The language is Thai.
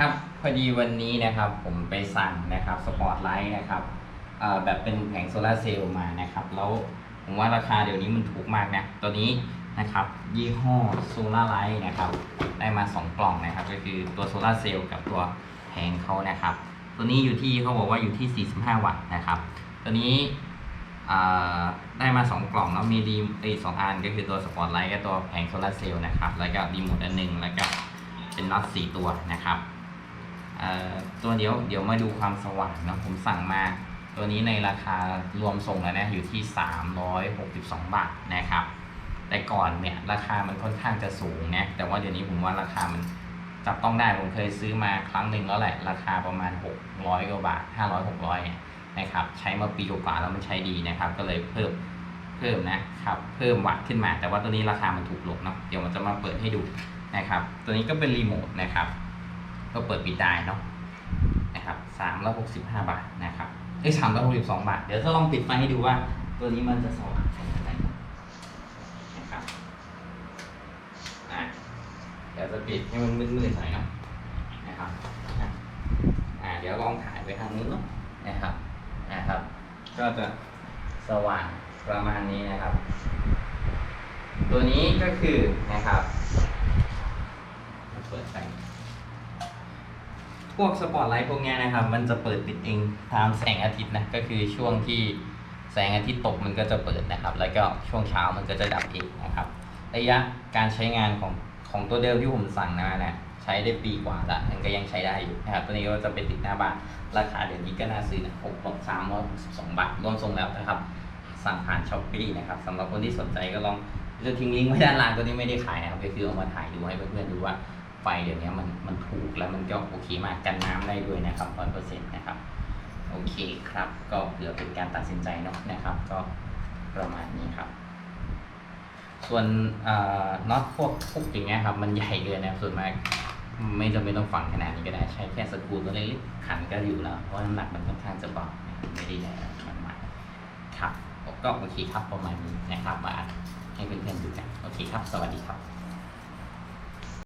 ครับพอดีวันนี้นะครับผมไปสั่งนะครับสปอร์ตไลท์นะครับแบบเป็นแผงโซลาร์เซลล์มานะครับ แล้วผมว่าราคาเดี๋ยวนี้มันถูกมากนะตัวนี้นะครับ ยี่ห้อโซลาร์ไลท์นะครับ ได้มา 2 กล่องนะครับ ก็คือตัวโซลาร์เซลล์กับตัวแผงเขานะครับ ตัวนี้อยู่ที่เขาบอกว่าอยู่ที่ 45 วัตต์นะครับ ตัวนี้ได้มา 2 กล่องแล้วมีรีไอสองอันก็คือตัวสปอร์ตไลท์กับตัวแผงโซลาร์เซลล์นะครับ แล้วก็รีโมทอันหนึ่งแล้วก็เป็นน็อตสี่ตัวนะครับ ตัวเดียวเดี๋ยวมาดูความสว่างนะผมสั่งมาตัวนี้ในราคารวมส่งแล้วนะอยู่ที่ 362 บาทนะครับ แต่ก่อนเนี่ยราคามันค่อนข้างจะสูงนะแต่ว่าเดี๋ยวนี้ผมว่าราคามันจับต้องได้ผมเคยซื้อมาครั้งหนึ่งแล้วแหละ ราคาประมาณ 600กว่าบาท 500 600เนี่ยนะครับใช้มาปีกว่าแล้วมันใช้ดีนะครับ ก็เลยเพิ่มเพิ่มนะครับเพิ่มวัตขึ้นมา แต่ว่าตัวนี้ราคามันถูกลงเนาะเดี๋ยวมันจะมาเปิดให้ดูนะครับ ตัวนี้ก็เป็นรีโมทนะครับ ก็เปิดปิดได้เนาะนะครับสามร้อยหกสิบห้าบาทนะครับเอ้สามร้อยหกสิบสองบาท เดี๋ยวถ้าลองปิดไฟให้ดูว่า ตัวนี้มันจะสว่างขนาดไหนนะครับอะเดี๋ยวจะปิดให้มันมืดๆหน่อยเนาะนะครับอะอะเดี๋ยวลองถ่ายไปทางนู้นเนาะนะครับนะครับ ก็จะสว่างประมาณนี้นะครับ ตัวนี้ก็คือนะครับเปิดไฟ พวกสปอตไลท์พวกนี้นะครับ มันจะเปิดปิดเองตามแสงอาทิตย์นะ ก็คือช่วงที่แสงอาทิตย์ตกมันก็จะเปิดนะครับ แล้วก็ช่วงเช้ามันก็จะดับเองนะครับ ระยะการใช้งานของของตัวเดิมที่ผมสั่งมาเนี่ยใช้ได้ปีกว่าละมันก็ยังใช้ได้อยู่นะครับ ตัวนี้ก็จะเป็นติดหน้าบ้าน ราคาเดี๋ยวนี้ก็น่าซื้อนะหกร้อยสามร้อยหกสิบสองบาทรวมส่งแล้วนะครับ สั่งผ่านช้อปปี้นะครับสำหรับคนที่สนใจก็ลองจะทิ้งลิงก์ไว้ด้านล่างตัวนี้ไม่ได้ขายนะครับก็คือเอามาถ่ายดูให้เพื่อนๆดูว่า ฟเดี๋ยวนี้มันมันถูกแล้วมันก็โอเคมากกันน้ำได้ด้วยนะครับร้อยเปอร์เซ็นต์นะครับโอเคครับ ก็เผื่อเป็นการตัดสินใจเนาะนะครับ ก็ประมาณนี้ครับ ส่วนอ่อน็อตพวกพวกอย่างเงี้ยครับ มันใหญ่เกินนะส่วนมากไม่จำเป็นต้องฝังขนาดนี้ก็ได้ใช้แค่สกรูตัวเล็กๆขันก็อยู่แล้วเพราะน้ำหนักมันค่อนข้างจะเบาไม่ได้ใหญ่มากมายครับก็โอเคครับประมาณนี้นะครับมาให้เพื่อนๆดูกันโอเคครับ สวัสดีครับ